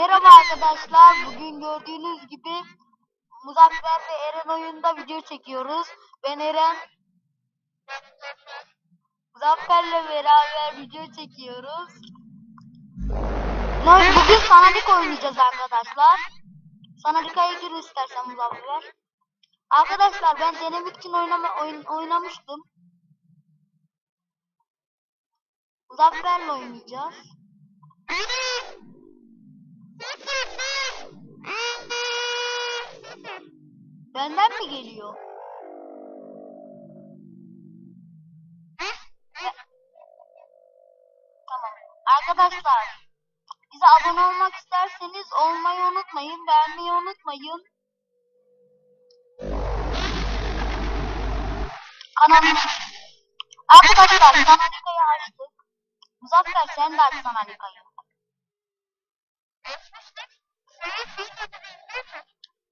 Merhaba arkadaşlar. Bugün gördüğünüz gibi Muzaffer ve Eren oyunda video çekiyoruz. Ben Eren. Muzaffer'le beraber video çekiyoruz. Lan Bugün Sanadik oynayacağız arkadaşlar. Sanadika'ya gir istersen Muzaffer. Arkadaşlar ben denemek için oynama, oyun, oynamıştım. Muzaffer'le oynayacağız. Benden mi geliyor? Tamam. Arkadaşlar bize abone olmak isterseniz olmayı unutmayın. Beğenmeyi unutmayın. Kanalımı Arkadaşlar Sanalika'yı açtık. Muzaffer sen de aç Sanalika'yı.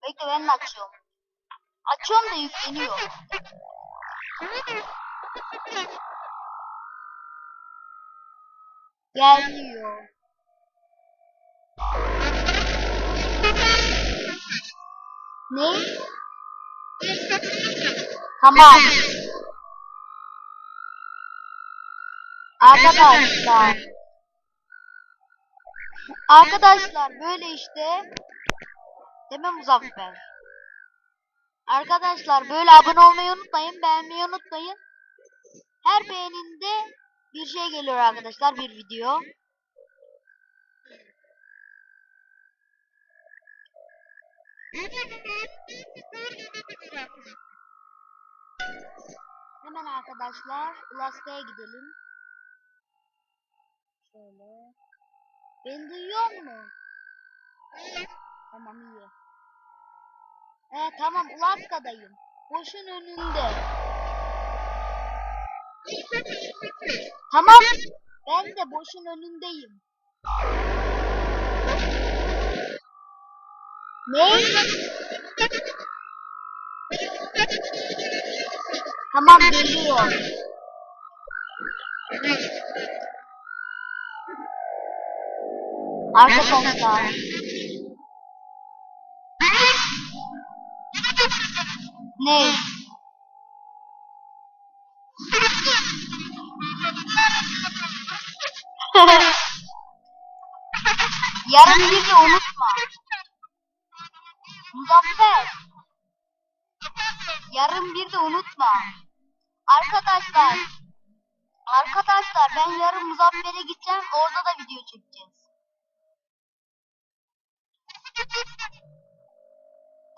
Bekle ben açıyorum. Açıyorum da yükleniyor. Gelmiyor. Ne? Tamam. Arkadaşlar. Arkadaşlar böyle işte. Mi Muzaffer? Arkadaşlar böyle abone olmayı unutmayın. Beğenmeyi unutmayın. Her beğeninde bir şey geliyor arkadaşlar. Bir video. Hemen arkadaşlar Alaska'ya gidelim. Şöyle. Beni duyuyor mu? Tamam iyi. He tamam Alaska'dayım. Boşun önünde. Tamam. Ben de boşun önündeyim. Ne? Tamam geliyor. Arkadaşlar. Ne? Yarın de unutma. Muzaffer. Yarın bir de unutma. Arkadaşlar. Arkadaşlar ben yarın Muzaffer'e gideceğim. Orada da video çekeceğiz.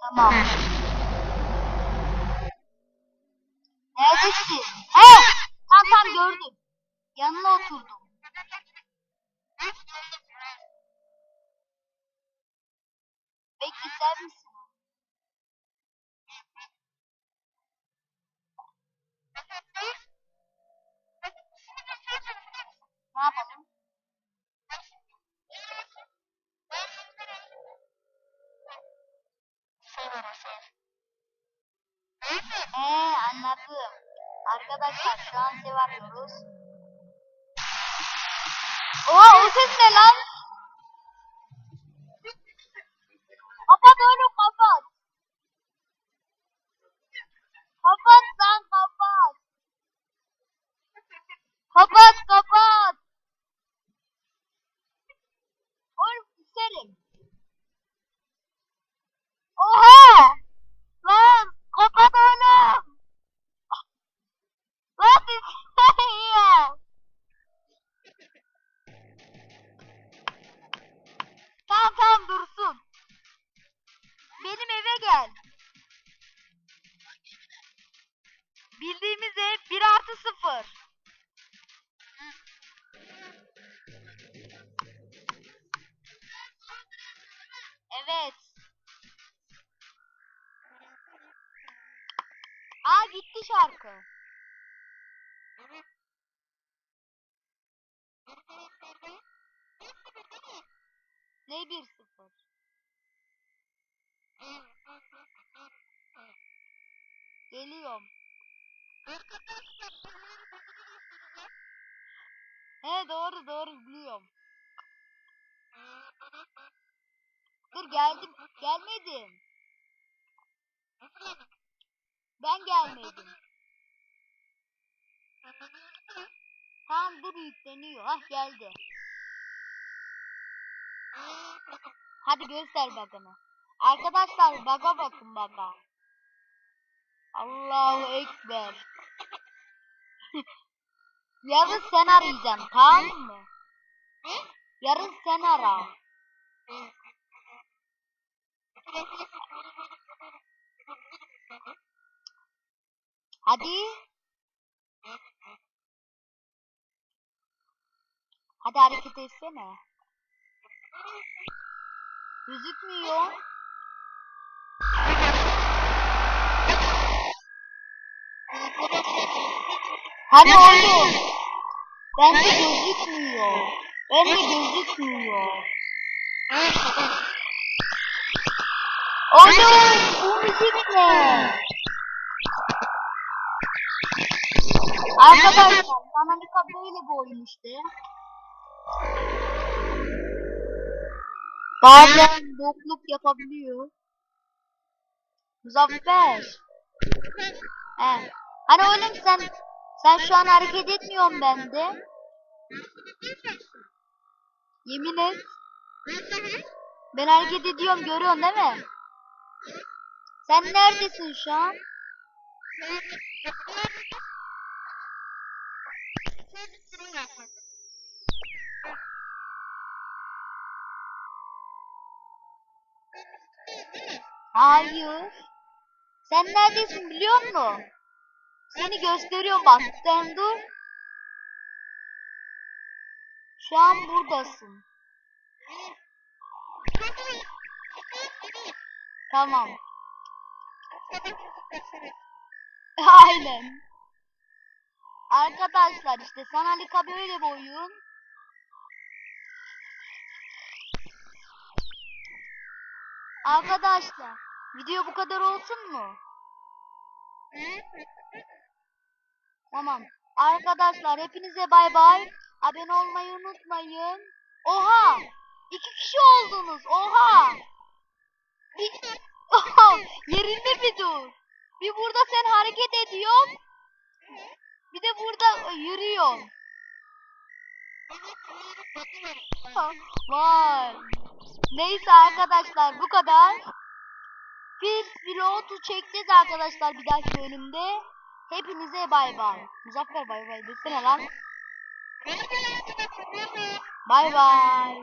Tamam. Bekle sen misin? Ne yapalım? Ee anladım. Arkadaşlar şu an sev arıyoruz. Oha o ses ne lan? Evet. Aa gitti şarkı. Ne 1 0? Geliyorum. He doğru doğru biliyorum. Geldim. Gelmedim. Ben gelmedim. Tamam dur yükleniyor. Hah geldi. Hadi göster bakını. Arkadaşlar baga bakın baga. Allahu Ekber. Yarın sen arayacaksın tamam mı? Yarın sen ara. Hadi. Hadi hareket etsene. Gözükmüyor. Hani oğlum? Bende gözükmüyor. Bende gözükmüyor. Oğlum bu müzik ne? Arkadaşlar Sananika böyle bir oyun işte. Bazen bokluk yapabiliyor. Muzaffer. He. Hani oğlum sen sen şu an hareket etmiyorsun bende. Yemin et. Ben hareket ediyorum görüyorsun değil mi? Sen neredesin şu an? Hayır. Sen neredesin biliyor musun? Seni gösteriyorum bak. Sen dur. Şu an buradasın. Tamam. Aynen. Arkadaşlar işte Sanalika böyle bir oyun. Arkadaşlar video bu kadar olsun mu? Tamam. Arkadaşlar hepinize bay bay. Abone olmayı unutmayın. Oha! İki kişi oldunuz. Oha! Bir... Oha! Yerinde bir dur. Bir burada sen hareket ediyorsun. Bir de burada yürüyorsun. Vay. Neyse arkadaşlar bu kadar. Biz pilotu çekeceğiz arkadaşlar bir dahaki bölümde. Hepinize bay bay. Muzaffer bay bay desene lan. Bay bay.